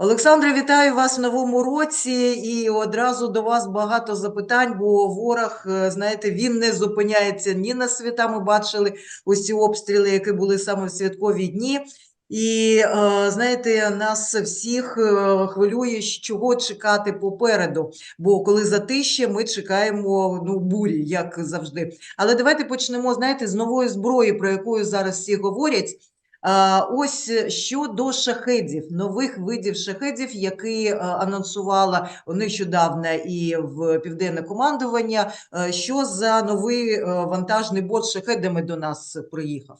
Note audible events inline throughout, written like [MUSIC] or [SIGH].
Олександре, вітаю вас в новому році, і одразу до вас багато запитань, бо ворог, е, знаєте, він не зупиняється ні на свята. Ми бачили ось ці обстріли, які були саме в святкові дні. І е, знаєте, нас всіх е, хвилює, чого чекати попереду. Бо коли затище, ми чекаємо ну, бурі, як завжди. Але давайте почнемо, знаєте, з нової зброї, про яку зараз всі говорять. Ось е, щодо шахедів, нових видів шахедів, які е, анонсувала нещодавно і в південне командування. Е, Що за новий вантажний бот з шахедами до нас приїхав?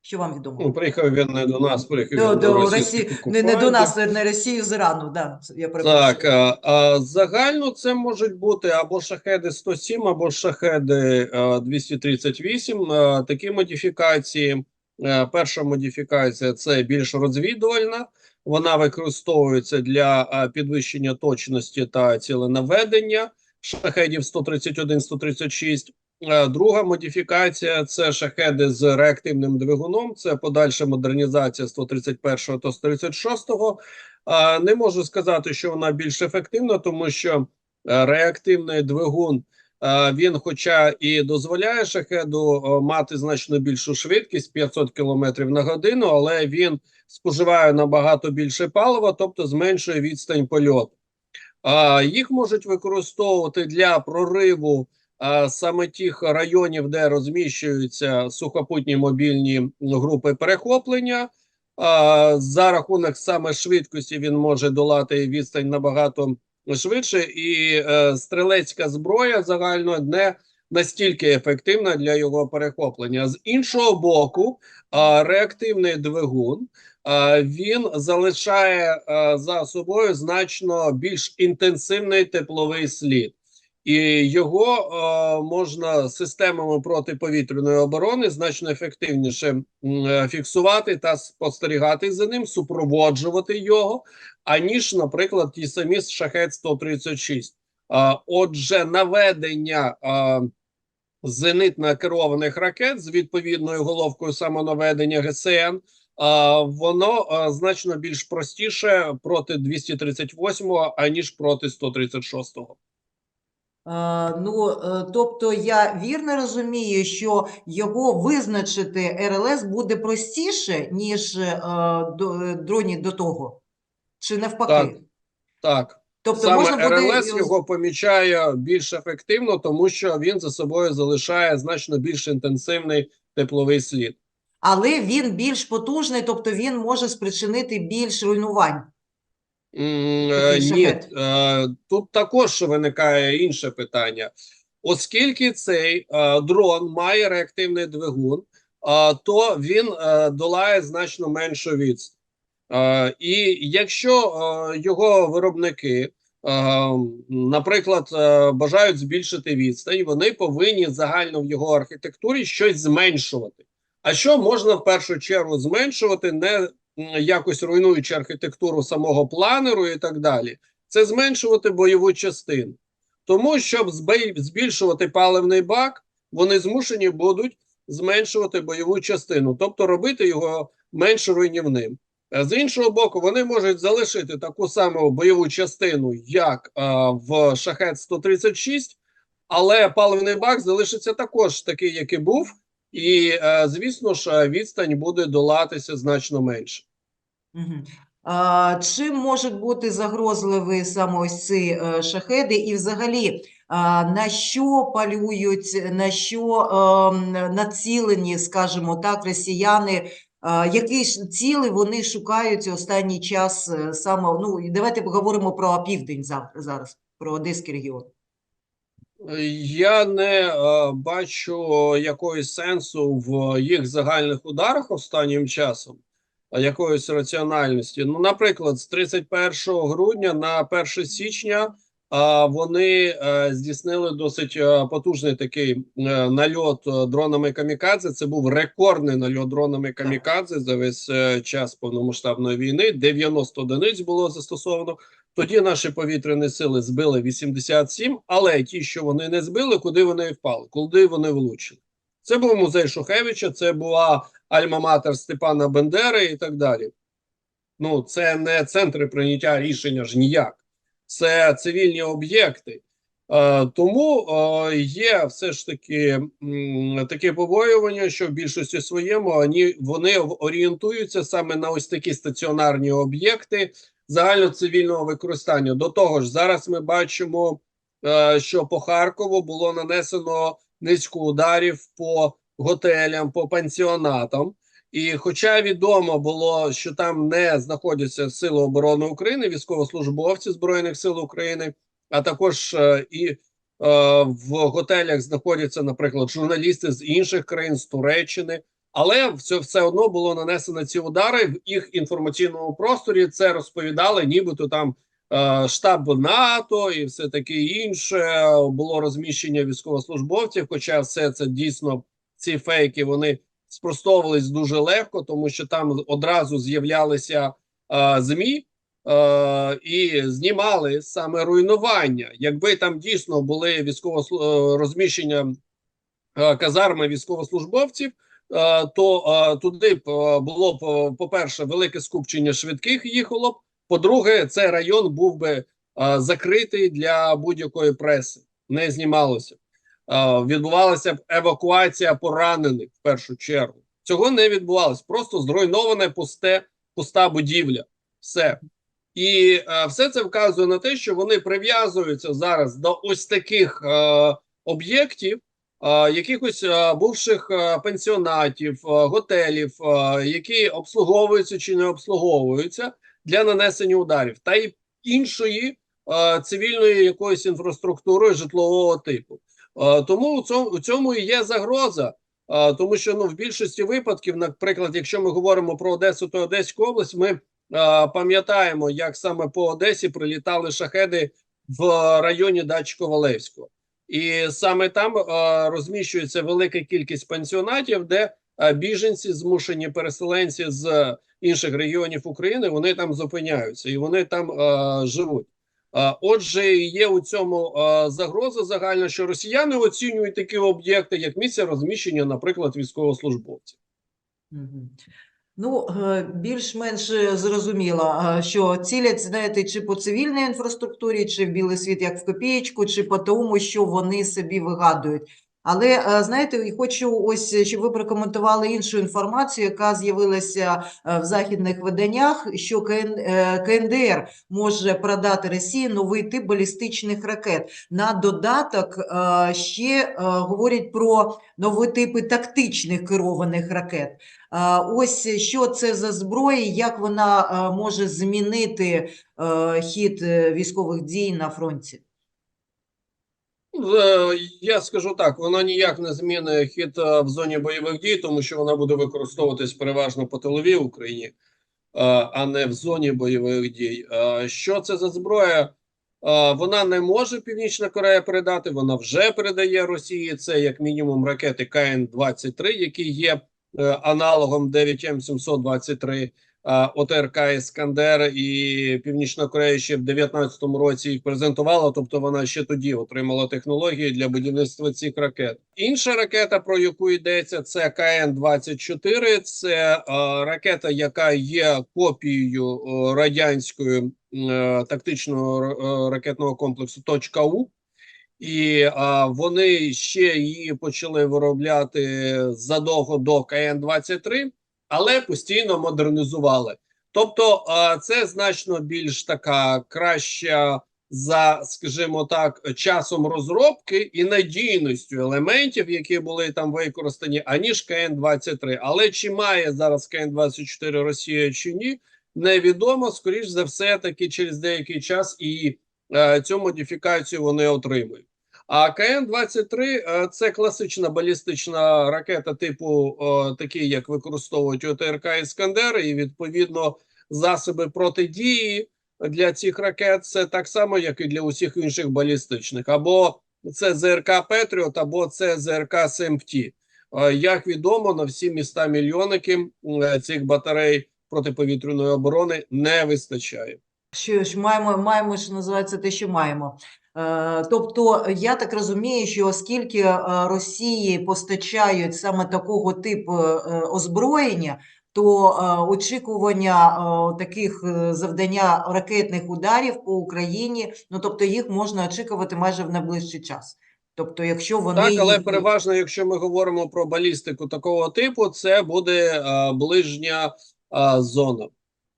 Що вам відомо? Ну, приїхав він не до нас, приїхав До, до до Росії, не, не до нас, не Росію з Ірану, да, я. Так, а, а загально це можуть бути або шахеди 107, або шахеди 238. А, такі модифікації. А, перша модифікація це більш розвідувальна. Вона використовується для підвищення точності та ціленаведення шахедів 131-136. Е, Друга модифікація це шахеди з реактивним двигуном. Це подальша модернізація 131 та 136. Е, Не можу сказати, що вона більш ефективна, тому що е, реактивний двигун. Е, Він, хоча і дозволяє шахеду е, мати значно більшу швидкість 500 км на годину, але він споживає набагато більше палива, тобто зменшує відстань польоту. Їх можуть використовувати для прориву саме тих районів, де розміщуються сухопутні мобільні групи перехоплення. За рахунок саме швидкості він може долати відстань набагато швидше, і е, стрілецька зброя загально не настільки ефективна для його перехоплення. З іншого боку, а, реактивний двигун е, він залишає е, за собою значно більш інтенсивний тепловий слід, і його а, можна системами протиповітряної оборони значно ефективніше е, фіксувати та спостерігати за ним, супроводжувати його, аніж, наприклад, ті самі шахет 136. А, Отже, наведення а, зенитно керованих ракет з відповідною головкою самонаведення ГСН. А, воно а, значно більш простіше проти 238-го, аніж проти 136-го. А, Ну, е, тобто я вірно розумію, що його визначити РЛС буде простіше, ніж е, до, е, дроні до того? Чи навпаки? Так. Так, Тобто саме можна буде РЛС його помічає більш ефективно, тому що він за собою залишає значно більш інтенсивний тепловий слід. але він більш потужний, тобто він може спричинити більш руйнувань. Е, Ні, е, тут також виникає інше питання. Оскільки цей е, дрон має реактивний двигун, то він долає значно меншу відстань. І якщо його виробники, наприклад, бажають збільшити відстань, вони повинні загально в його архітектурі щось зменшувати. А що можна в першу чергу зменшувати, не якось руйнуючи архітектуру самого планеру і так далі, це зменшувати бойову частину. Тому, щоб збільшувати паливний бак, вони змушені будуть зменшувати бойову частину, тобто робити його менш руйнівним. Е, З іншого боку, вони можуть залишити таку саму бойову частину, як е, в шахет 136, але паливний бак залишиться також такий, як і був, і е, звісно ж, е, відстань буде долатися значно менше. Чим можуть бути загрозливі саме ось ці е, шахеди, і взагалі на що полюють, на що націлені, скажімо так, росіяни, які ж цілі вони шукають останній час саме, ну, давайте поговоримо про південь зараз, про Одеський регіон. Я не е, бачу якогось сенсу в їх загальних ударах останнім часом, а якоїсь раціональності. Ну, наприклад, з 31 грудня на 1 січня вони е, здійснили досить е, потужний такий е, нальот дронами камікадзе. Це був рекордний нальот дронами камікадзе за весь час повномасштабної війни. 90 одиниць було застосовано. Тоді наші повітряні сили збили 87, але ті, що вони не збили, куди вони впали, куди вони влучили. Це був музей Шухевича, це була Альма-Матер Степана Бендери і так далі. Ну, це не центри прийняття рішення ж ніяк, це цивільні об'єкти. Е, тому е, є все ж таки таке побоювання, що в більшості своєму вони, орієнтуються саме на ось такі стаціонарні об'єкти загальноцивільного використання. До того ж, зараз ми бачимо, е, що по Харкову було нанесено низку ударів по готелям, по пансіонатам. І хоча відомо було, що там не знаходяться Сили оборони України, військовослужбовці Збройних сил України, а також е, і е, в готелях знаходяться, наприклад, журналісти з інших країн, з Туреччини, але все, все одно було нанесено ці удари в їх інформаційному просторі. Це розповідали, нібито там е, штаб НАТО і все таке інше. Було розміщення військовослужбовців. Хоча все це дійсно ці фейки вони спростовувались дуже легко, тому що там одразу з'являлися е, змі. Е, і знімали саме руйнування. Якби там дійсно були військово е, розміщення е, казарми військовослужбовців, е, то е, туди б було б, е, по-перше, велике скупчення швидких їхало б. По-друге, цей район був би закритий для будь-якої преси, не знімалося. Е, відбувалася б евакуація поранених в першу чергу. Цього не відбувалося. Просто зруйноване пусте, пуста будівля. Все. І е, все це вказує на те, що вони прив'язуються зараз до ось таких е, об'єктів, е, якихось е, бувших е, пенсіонатів, е, готелів, е, які обслуговуються чи не обслуговуються для нанесення ударів, та й іншої е, цивільної якоїсь інфраструктури житлового типу. Тому у цьому, і є загроза. тому що ну в більшості випадків, наприклад, якщо ми говоримо про Одесу та Одеську область, ми пам'ятаємо, як саме по Одесі прилітали шахеди в районі Дачко-Валевського, і саме там розміщується велика кількість пансіонатів, де біженці, змушені переселенці з інших регіонів України, вони там зупиняються і вони там живуть. Отже, є у цьому загроза загальна, що росіяни оцінюють такі об'єкти як місце розміщення, наприклад, військовослужбовців. Ну, е, більш-менш е, зрозуміло, е, що цілять, знаєте, чи по цивільній інфраструктурі, чи в білий світ, як в копієчку, чи по тому, що вони собі вигадують. Але, е, знаєте, хочу ось, е, щоб ви прокоментували іншу інформацію, яка з'явилася е, в західних виданнях, що КН, КНДР може продати Росії новий тип балістичних ракет. На додаток ще говорять про нові типи тактичних керованих ракет. Ось що це за зброя, як вона може змінити хід військових дій на фронті? Е, Я скажу так: вона ніяк не змінить хід е, в зоні бойових дій, тому що вона буде використовуватись переважно по тиловій Україні, е, а не в зоні бойових дій. Що це за зброя? Вона не може Північна Корея передати. Вона вже передає Росії. Це як мінімум ракети КН-23, які є аналогом 9М723. Е, ОТРК Іскандер і Північна Корея ще в 19-му році їх презентувала, тобто вона ще тоді отримала технології для будівництва цих ракет. Інша ракета, про яку йдеться, це КН-24. Це е, ракета, яка є копією е, радянської тактичного ракетного комплексу «Точка У». І а, вони ще її почали виробляти задовго до КН-23, але постійно модернізували. Тобто, це значно більш така краща за, скажімо так, часом розробки і надійністю елементів, які були там використані, аніж КН-23. Але чи має зараз КН-24 Росія чи ні, невідомо. Скоріш за все, таки через деякий час і е, цю модифікацію вони отримують. А КН-23 е, це класична балістична ракета, типу такі, як використовують ОТРК Іскандер, і відповідно засоби протидії для цих ракет це так само, як і для усіх інших балістичних, або це ЗРК Петріот, або це ЗРК СМТ. Е, Як відомо, на всі міста мільйонники е, цих батарей протиповітряної оборони не вистачає. Що ж маємо, маємо, що називається те, що маємо. Е, Тобто, я так розумію, що оскільки е, Росії постачають саме такого типу е, озброєння, то очікування таких завдання ракетних ударів по Україні, ну тобто їх можна очікувати майже в найближчий час. Тобто, якщо вони Так, але переважно, якщо ми говоримо про балістику такого типу, це буде ближня зона.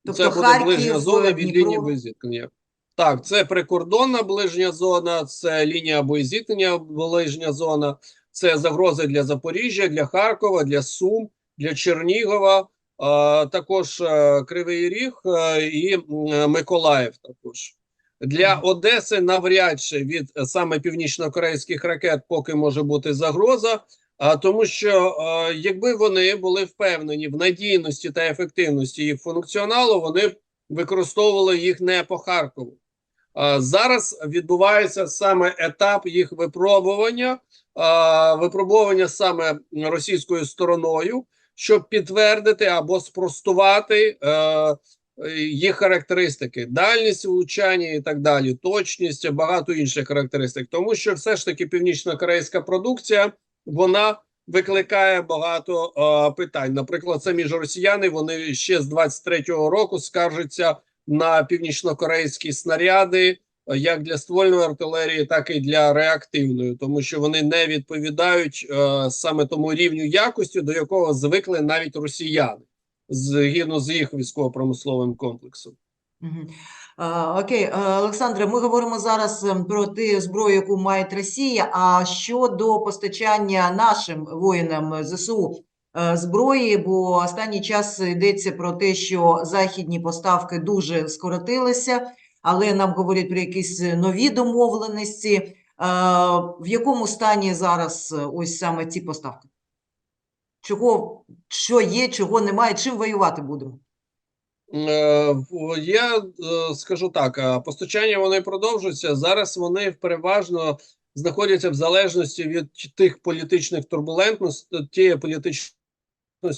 Тобто це буде Харків, ближня зона від Дніпро? лінії боєзіткнення. Так, це прикордонна ближня зона, це лінія боєзіткнення, ближня зона, це загрози для Запоріжжя, для Харкова, для Сум, для Чернігова, а, також е, Кривий Ріг е, і Миколаїв також. Для Одеси навряд чи від саме північно-корейських ракет поки може бути загроза, а тому що е, якби вони були впевнені в надійності та ефективності їх функціоналу, вони б використовували їх не по Харкову. А зараз відбувається саме етап їх випробування, а, випробування саме російською стороною, щоб підтвердити або спростувати е, е, їх характеристики, дальність влучання і так далі, точність, багато інших характеристик. Тому що все ж таки північно-корейська продукція вона викликає багато е, питань. Наприклад, самі ж росіяни вони ще з 23-го року скаржаться на північно-корейські снаряди. Як для ствольної артилерії, так і для реактивної, тому що вони не відповідають е, саме тому рівню якості, до якого звикли навіть росіяни згідно з їх військово-промисловим комплексом. Окей, е, Олександре, ми говоримо зараз ем, про ту зброю, яку має Росія. А щодо постачання нашим воїнам е, ЗСУ е, зброї, бо останній час йдеться про те, що західні поставки дуже скоротилися, але нам говорять про якісь нові домовленості. Е, В якому стані зараз е, ось саме ці поставки? Чого, що є, чого немає, чим воювати будемо? Е, Я е, скажу так: е, постачання вони продовжуються. Зараз вони переважно знаходяться в залежності від тих політичних турбулентностей, тієї політичності,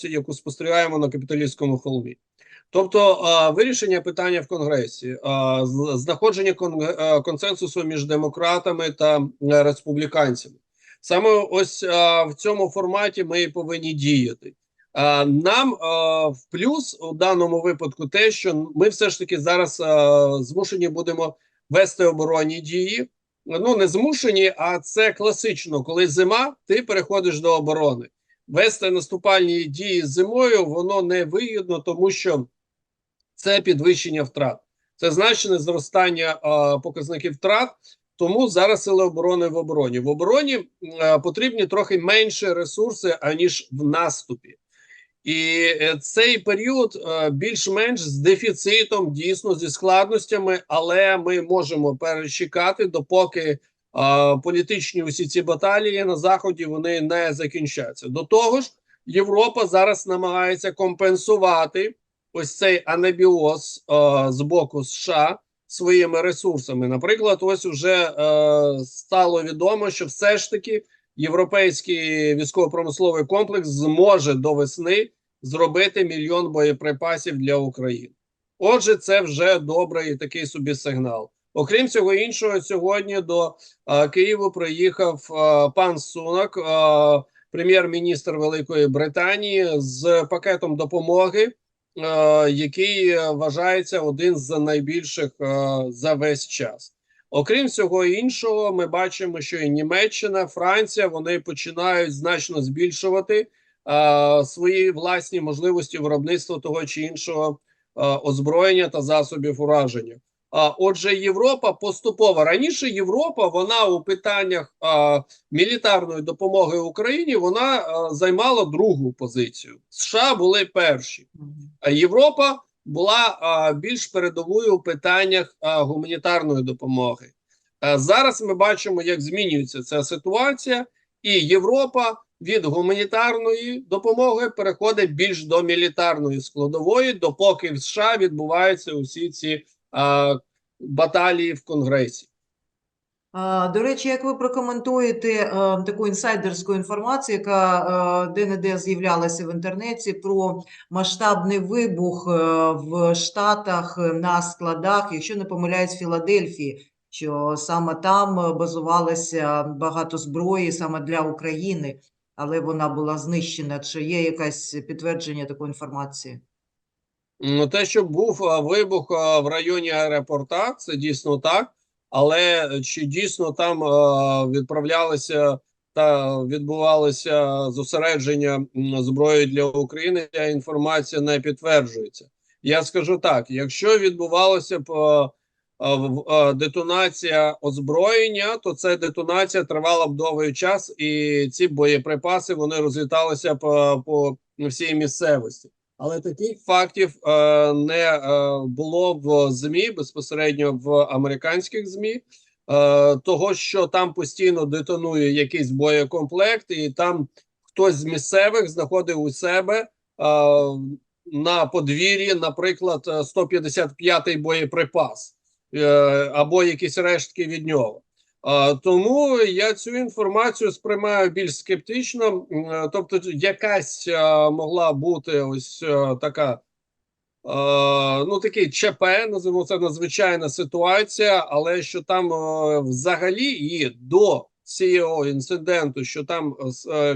яку спостерігаємо на капіталістському холмі. Тобто вирішення питання в Конгресі, знаходження кон- консенсусу між демократами та республіканцями. Саме ось в цьому форматі ми і повинні діяти. Е, Нам е, в плюс у даному випадку те, що ми все ж таки зараз е, змушені будемо вести оборонні дії. Ну не змушені, а це класично. Коли зима, ти переходиш до оборони. Вести наступальні дії зимою воно не вигідно, тому що це підвищення втрат, це значне зростання показників втрат. Тому зараз сили оборони в обороні. В обороні потрібні трохи менше ресурси аніж в наступі. І е, цей період е, більш-менш з дефіцитом, дійсно зі складностями, але ми можемо перечекати, допоки е, політичні усі ці баталії на заході вони не закінчаться. До того ж, Європа зараз намагається компенсувати ось цей анабіоз з боку США своїми ресурсами. Наприклад, ось уже стало відомо, що все ж таки європейський військово-промисловий комплекс зможе до весни зробити мільйон боєприпасів для України. Отже, це вже добрий такий собі сигнал. Окрім цього іншого, сьогодні до е, Києва приїхав е, пан Сунак, прем'єр-міністр Великої Британії, з пакетом допомоги, е, який е, вважається один з найбільших е, за весь час. Окрім всього іншого, ми бачимо, що і Німеччина, Франція вони починають значно збільшувати е, свої власні можливості виробництва того чи іншого е, озброєння та засобів ураження. А отже, Європа поступово раніше Європа вона у питаннях а, мілітарної допомоги Україні вона а, займала другу позицію. США були перші, а Європа була а, більш передовою у питаннях а, гуманітарної допомоги. А зараз ми бачимо, як змінюється ця ситуація, і Європа від гуманітарної допомоги переходить більш до мілітарної складової, допоки в США відбуваються усі ці а, баталії в Конгресі. До речі, як ви прокоментуєте е, таку інсайдерську інформацію, яка е, де-не-де з'являлася в інтернеті про масштабний вибух е, в Штатах на складах, якщо не помиляюсь, Філадельфії, що саме там базувалося багато зброї саме для України. але вона була знищена. Чи є якесь підтвердження такої інформації? Ну, те, що був вибух в районі аеропорта, це дійсно так. Але чи дійсно там відправлялися та відбувалося зосередження зброї для України, ця інформація не підтверджується. Я скажу так: якщо відбувалося а, в- детонація озброєння, то ця детонація тривала б довгий час, і ці боєприпаси вони розліталися по, по всій місцевості. Але таких фактів е, не е, було в ЗМІ безпосередньо в американських ЗМІ. Е, того, що там постійно детонує якийсь боєкомплект, і там хтось з місцевих знаходив у себе е, на подвір'ї, наприклад, е, 155-й боєприпас е, або якісь рештки від нього. Тому я цю інформацію сприймаю більш скептично. Е, Тобто, якась е, могла бути ось е, така, ну такий ЧП, називаємо це надзвичайна ситуація, але що там взагалі і до цього інциденту, що там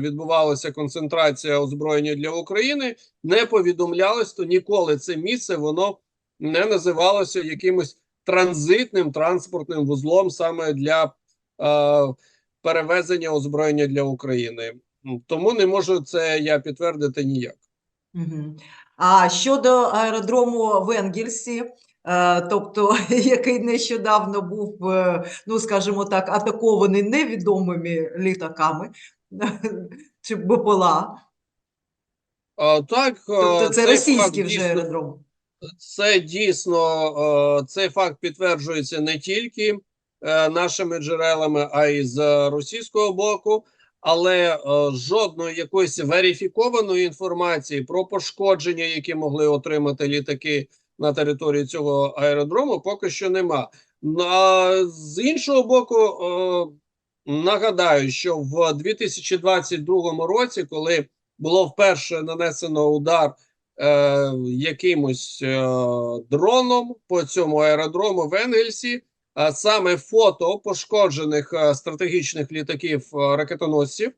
відбувалася концентрація озброєння для України, не повідомлялось, то ніколи це місце воно не називалося якимось транзитним транспортним вузлом саме для е, перевезення озброєння для України. Тому не можу це я підтвердити ніяк. А щодо аеродрому в Енгельсі, е, тобто [LAUGHS] який нещодавно був, е, ну скажімо так, атакований невідомими літаками [LAUGHS] чи БПЛА, Е, так, е, тобто це цей російський вже аеродром. Це дійсно е, цей факт підтверджується не тільки е, нашими джерелами, а й з російського боку. Але е, жодної якоїсь верифікованої інформації про пошкодження, які могли отримати літаки на території цього аеродрому, поки що нема. А з іншого боку, нагадаю, що в 2022 році, коли було вперше нанесено удар е, якимось е, дроном по цьому аеродрому в Енгельсі. А саме фото пошкоджених е, стратегічних літаків е, ракетоносців е,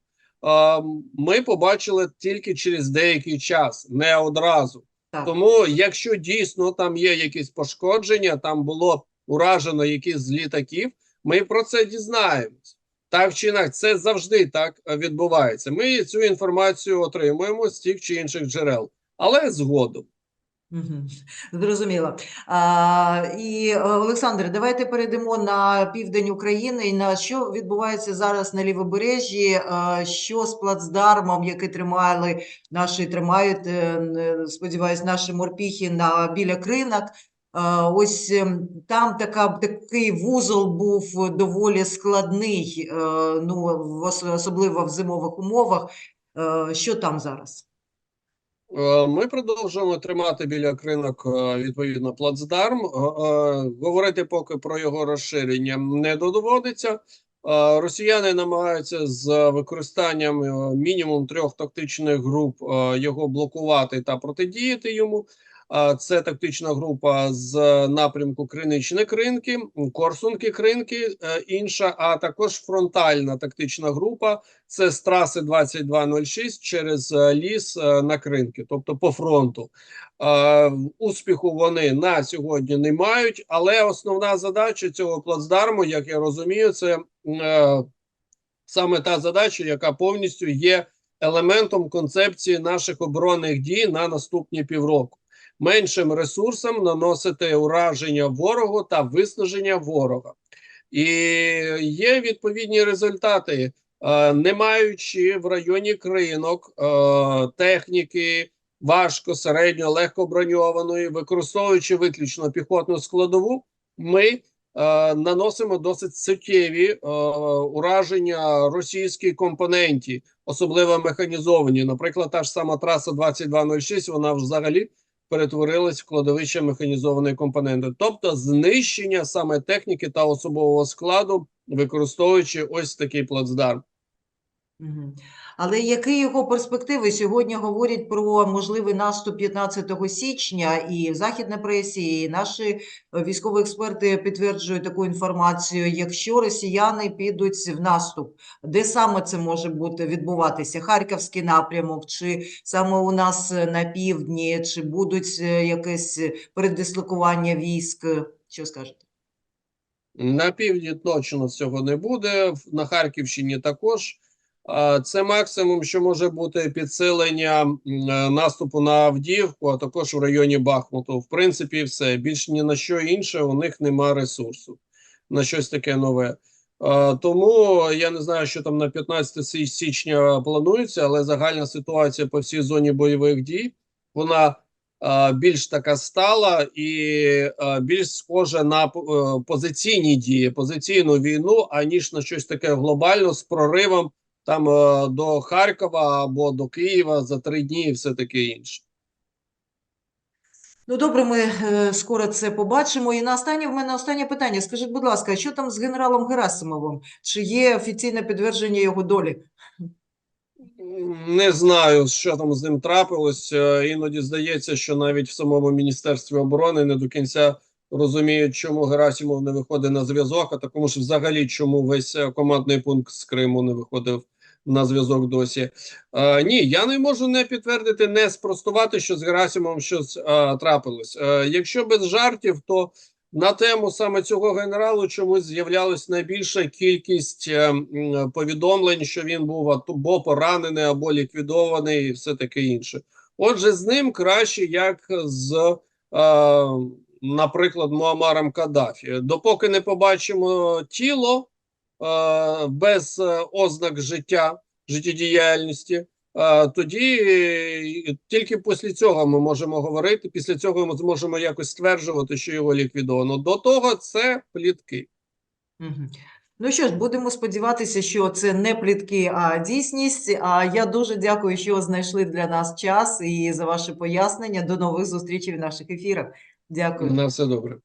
ми побачили тільки через деякий час, не одразу. Так. Тому, якщо дійсно там є якісь пошкодження, там було уражено якісь з літаків, ми про це дізнаємось. Так чи інакше, це завжди так е, відбувається. Ми цю інформацію отримуємо з тих чи інших джерел, але згодом. Зрозуміло. А, і е, Олександре, давайте перейдемо на південь України і на що відбувається зараз на лівобережжі, е, що з плацдармом, який тримали наші тримають, е, сподіваюсь, наші морпіхи на біля кринок. Е, Ось там така, такий вузол був доволі складний, е, ну, особливо в зимових умовах. Е, Що там зараз? Е, Ми продовжуємо тримати біля кринок е, відповідно плацдарм. Е, Говорити поки про його розширення не доводиться. Росіяни намагаються з використанням мінімум трьох тактичних груп його блокувати та протидіяти йому. Е, Це тактична група з напрямку Криничне Кринки, Корсунки Кринки, е, інша, а також фронтальна тактична група це з траси 2206 через е, ліс е, на кринки, тобто по фронту. Е, Успіху вони на сьогодні не мають, але основна задача цього плацдарму, як я розумію, це е, саме та задача, яка повністю є елементом концепції наших оборонних дій на наступні півроку. Меншим ресурсом наносити ураження ворогу та виснаження ворога. І є відповідні результати. Е, не маючи в районі кринок е, техніки важко, середньо, легко броньованої, використовуючи виключно піхотну складову, ми е, наносимо досить суттєві ураження російській компоненті, особливо механізовані. Наприклад, та ж сама траса 2206, вона взагалі перетворилась в кладовище механізованої компоненти, тобто знищення саме техніки та особового складу, використовуючи ось такий плацдарм. Мгм. Але які його перспективи? Сьогодні говорять про можливий наступ 15 січня, і в західній пресі, і наші військові експерти підтверджують таку інформацію. Якщо росіяни підуть в наступ, де саме це може бути відбуватися? Харківський напрямок, чи саме у нас на півдні, чи будуть е, якесь передислокування військ? Що скажете? На півдні точно цього не буде, на Харківщині також. Це максимум, що може бути підсилення е, наступу на Авдіївку, а також в районі Бахмуту. В принципі, все. Більш ні на що інше у них нема ресурсу на щось таке нове. Тому я не знаю, що там на 15 січня планується, але загальна ситуація по всій зоні бойових дій вона більш така стала і більш схожа на е, позиційні дії, позиційну війну, аніж на щось таке глобально з проривом там е, до Харкова або до Києва за три дні і все таке інше. Ну, добре, ми е, скоро це побачимо. І на останнє в мене останнє питання. Скажіть, будь ласка, що там з генералом Герасимовим? Чи є офіційне підтвердження його долі? Не знаю, що там з ним трапилось. Е, Іноді здається, що навіть в самому Міністерстві оборони не до кінця розуміють, чому Герасимов не виходить на зв'язок, а такому ж взагалі, чому весь командний пункт з Криму не виходив на зв'язок досі. Е, ні, я не можу не підтвердити, не спростувати, що з Герасимовим щось е, трапилось. Е, якщо без жартів, то на тему саме цього генералу чомусь з'являлась найбільша кількість е, повідомлень, що він був або поранений, або ліквідований, і все таке інше. Отже, з ним краще, як з, е, наприклад, Муамаром Каддафі. Допоки не побачимо тіло без е, ознак життя, життєдіяльності. е, Тоді е, тільки після цього ми можемо говорити. Після цього ми зможемо якось стверджувати, що його ліквідовано. До того це плітки. Ну що ж, будемо сподіватися, що це не плітки, а дійсність. А я дуже дякую, що знайшли для нас час і за ваші пояснення. До нових зустрічей в наших ефірах. Дякую. На все добре.